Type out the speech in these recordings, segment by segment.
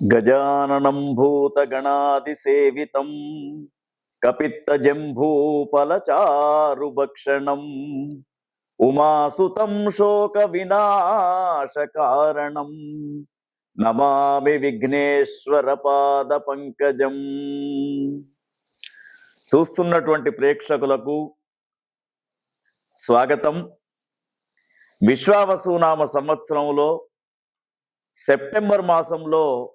గజాననం భూతగణాదిసేవితం కపిత్తజంభూపలచారుభక్షణం ఉమాసుతం శోక వినాశకారణం నమామి విఘ్నేశ్వర పాద పంకజం చూస్తున్నటువంటి ప్రేక్షకులకు స్వాగతం. విశ్వావసునామ సంవత్సరంలో సెప్టెంబర్ మాసంలో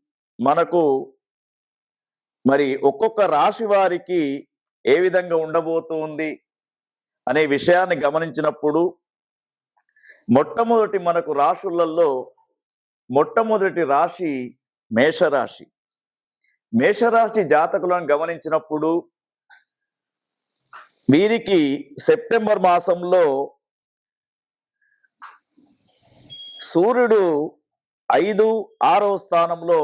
మనకు మరి ఒక్కొక్క రాశి వారికి ఏ విధంగా ఉండబోతుంది అనే విషయాన్ని గమనించినప్పుడు మొట్టమొదటి మనకు రాశులలో మొట్టమొదటి రాశి మేషరాశి. మేషరాశి జాతకులను గమనించినప్పుడు వీరికి సెప్టెంబర్ మాసంలో సూర్యుడు ఐదు ఆరో స్థానంలో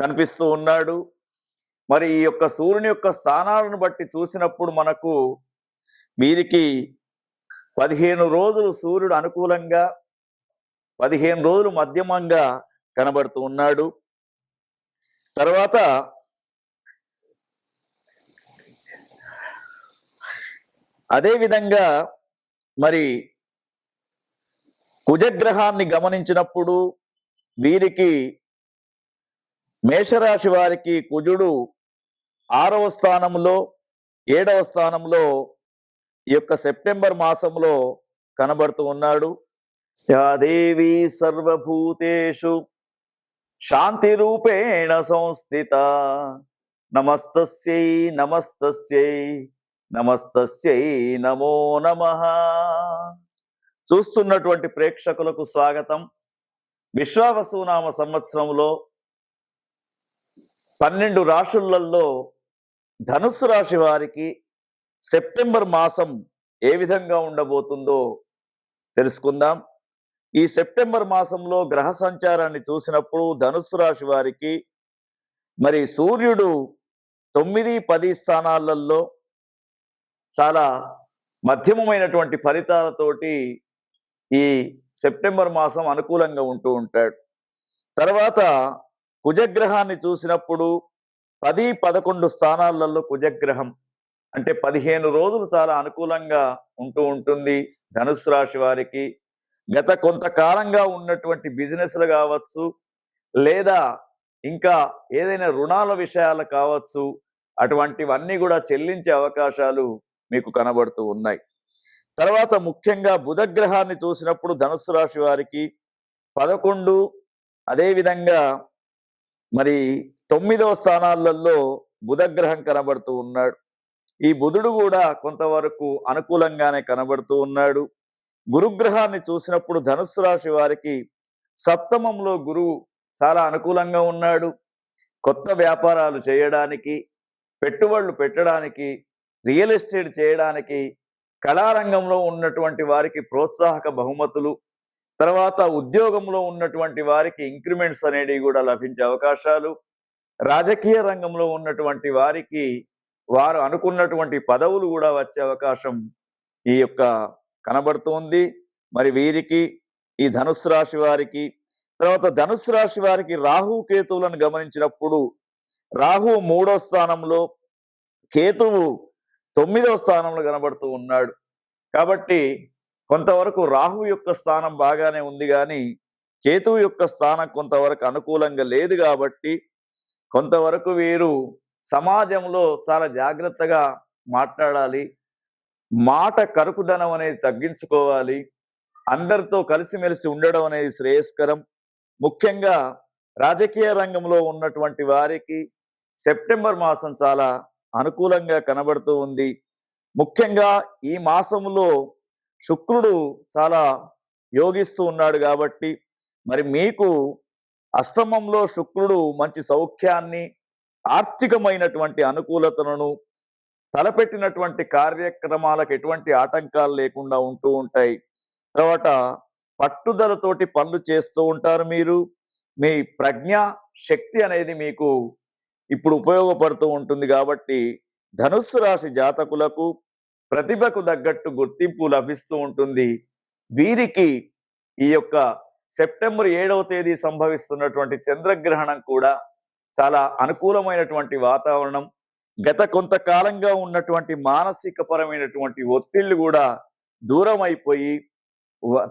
కనిపిస్తూ ఉన్నాడు. మరి ఈ యొక్క సూర్యుని యొక్క స్థానాలను బట్టి చూసినప్పుడు మనకు వీరికి పదిహేను రోజులు సూర్యుడు అనుకూలంగా పదిహేను రోజులు మధ్యమంగా కనబడుతూ ఉన్నాడు. తర్వాత అదేవిధంగా మరి కుజగ్రహాన్ని గమనించినప్పుడు వీరికి మేషరాశి వారికి కుజుడు ఆరవ స్థానంలో ఏడవ స్థానంలో ఈ యొక్క సెప్టెంబర్ మాసంలో కనబడుతూ ఉన్నాడు. యాదేవి సర్వభూతేషు శాంతి రూపేణ సంస్థిత. నమస్తస్యై నమస్తస్యై నమస్తస్యై నమో నమ. చూస్తున్నటువంటి ప్రేక్షకులకు స్వాగతం. విశ్వావసునామ సంవత్సరంలో పన్నెండు రాశులలో ధనుస్సు రాశి వారికి సెప్టెంబర్ మాసం ఏ విధంగా ఉండబోతుందో తెలుసుకుందాం. ఈ సెప్టెంబర్ మాసంలో గ్రహ సంచారాన్ని చూసినప్పుడు ధనుస్సు రాశి వారికి మరి సూర్యుడు తొమ్మిది పది స్థానాలలో చాలా మధ్యమమైనటువంటి ఫలితాలతోటి ఈ సెప్టెంబర్ మాసం అనుకూలంగా ఉంటూ ఉంటాడు. తర్వాత కుజగ్రహాన్ని చూసినప్పుడు పది పదకొండు స్థానాలలో కుజగ్రహం అంటే పదిహేను రోజులు చాలా అనుకూలంగా ఉంటూ ఉంటుంది ధనుసు రాశి వారికి. గత కొంతకాలంగా ఉన్నటువంటి బిజినెస్లు కావచ్చు లేదా ఇంకా ఏదైనా రుణాల విషయాలు కావచ్చు అటువంటివన్నీ కూడా చెల్లించే అవకాశాలు మీకు కనబడుతూ ఉన్నాయి. తర్వాత ముఖ్యంగా బుధగ్రహాన్ని చూసినప్పుడు ధనుసు రాశి వారికి పదకొండు అదేవిధంగా మరి తొమ్మిదవ స్థానాలలో బుధగ్రహం కనబడుతూ ఉన్నాడు. ఈ బుధుడు కూడా కొంతవరకు అనుకూలంగానే కనబడుతూ ఉన్నాడు. గురుగ్రహాన్ని చూసినప్పుడు ధనుస్సు రాశి వారికి సప్తమంలో గురువు చాలా అనుకూలంగా ఉన్నాడు. కొత్త వ్యాపారాలు చేయడానికి పెట్టుబడులు పెట్టడానికి రియల్ ఎస్టేట్ చేయడానికి కళారంగంలో ఉన్నటువంటి వారికి ప్రోత్సాహక బహుమతులు తర్వాత ఉద్యోగంలో ఉన్నటువంటి వారికి ఇంక్రిమెంట్స్ అనేవి కూడా లభించే అవకాశాలు రాజకీయ రంగంలో ఉన్నటువంటి వారికి వారు అనుకున్నటువంటి పదవులు కూడా వచ్చే అవకాశం ఈ యొక్క కనబడుతోంది. మరి వీరికి ఈ ధనుస్సు రాశి వారికి తర్వాత ధనుస్సు రాశి వారికి రాహు కేతువులను గమనించినప్పుడు రాహు మూడో స్థానంలో కేతువు తొమ్మిదవ స్థానంలో కనబడుతూ ఉన్నాడు. కాబట్టి కొంతవరకు రాహు యొక్క స్థానం బాగానే ఉంది కానీ కేతువు యొక్క స్థానం కొంతవరకు అనుకూలంగా లేదు కాబట్టి కొంతవరకు వీరు సమాజంలో చాలా జాగ్రత్తగా మాట్లాడాలి. మాట కరుకుదనం అనేది తగ్గించుకోవాలి. అందరితో కలిసిమెలిసి ఉండడం అనేది శ్రేయస్కరం. ముఖ్యంగా రాజకీయ రంగంలో ఉన్నటువంటి వారికి సెప్టెంబర్ మాసం చాలా అనుకూలంగా కనబడుతూ ఉంది. ముఖ్యంగా ఈ మాసంలో శుక్రుడు చాలా యోగిస్తూ ఉన్నాడు కాబట్టి మరి మీకు అష్టమంలో శుక్రుడు మంచి సౌఖ్యాన్ని ఆర్థికమైనటువంటి అనుకూలతలను తలపెట్టినటువంటి కార్యక్రమాలకు ఎటువంటి ఆటంకాలు లేకుండా ఉంటూ ఉంటాయి. తర్వాత పట్టుదలతోటి పనులు చేస్తూ ఉంటారు మీరు. మీ ప్రజ్ఞ శక్తి అనేది మీకు ఇప్పుడు ఉపయోగపడుతూ ఉంటుంది కాబట్టి ధనుస్సు రాశి జాతకులకు ప్రతిభకు తగ్గట్టు గుర్తింపు లభిస్తూ ఉంటుంది. వీరికి ఈ యొక్క సెప్టెంబర్ ఏడవ తేదీ సంభవిస్తున్నటువంటి చంద్రగ్రహణం కూడా చాలా అనుకూలమైనటువంటి వాతావరణం. గత కొంతకాలంగా ఉన్నటువంటి మానసిక పరమైనటువంటి ఒత్తిళ్ళు కూడా దూరం అయిపోయి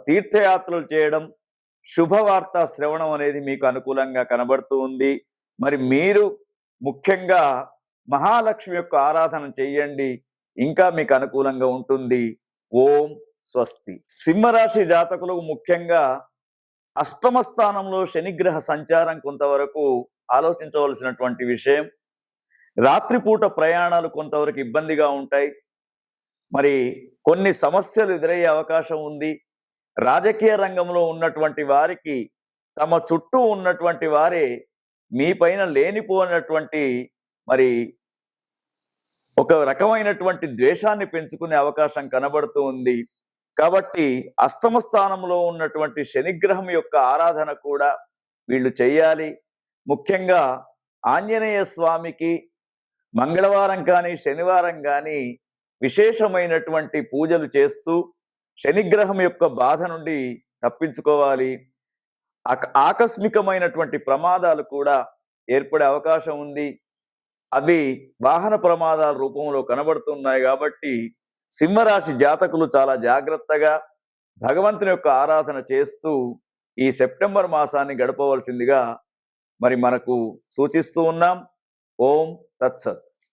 తీర్థయాత్రలు చేయడం శుభవార్త శ్రవణం అనేది మీకు అనుకూలంగా కనబడుతూ ఉంది. మరి మీరు ముఖ్యంగా మహాలక్ష్మి యొక్క ఆరాధన చెయ్యండి. ఇంకా మీకు అనుకూలంగా ఉంటుంది. ఓం స్వస్తి. సింహరాశి జాతకులకు ముఖ్యంగా అష్టమ స్థానంలో శనిగ్రహ సంచారం కొంతవరకు ఆలోచించవలసినటువంటి విషయం రాత్రిపూట ప్రయాణాలు కొంతవరకు ఇబ్బందిగా ఉంటాయి. మరి కొన్ని సమస్యలు ఎదురయ్యే అవకాశం ఉంది. రాజకీయ రంగంలో ఉన్నటువంటి వారికి తమ చుట్టూ ఉన్నటువంటి వారే మీ పైన లేనిపోయినటువంటి మరి ఒక రకమైనటువంటి ద్వేషాన్ని పెంచుకునే అవకాశం కనబడుతూ ఉంది. కాబట్టి అష్టమ స్థానంలో ఉన్నటువంటి శనిగ్రహం యొక్క ఆరాధన కూడా వీళ్ళు చేయాలి. ముఖ్యంగా ఆంజనేయ స్వామికి మంగళవారం కానీ శనివారం కానీ విశేషమైనటువంటి పూజలు చేస్తూ శనిగ్రహం యొక్క బాధ నుండి తప్పించుకోవాలి. ఆకస్మికమైనటువంటి ప్రమాదాలు కూడా ఏర్పడే అవకాశం ఉంది. అవి వాహన ప్రమాదాల రూపంలో కనబడుతున్నాయి కాబట్టి సింహరాశి జాతకులు చాలా జాగ్రత్తగా భగవంతుని యొక్క ఆరాధన చేస్తూ ఈ సెప్టెంబర్ మాసాన్ని గడపవలసిందిగా మరి మనకు సూచిస్తూ ఉన్నాం. ఓం తత్సత్.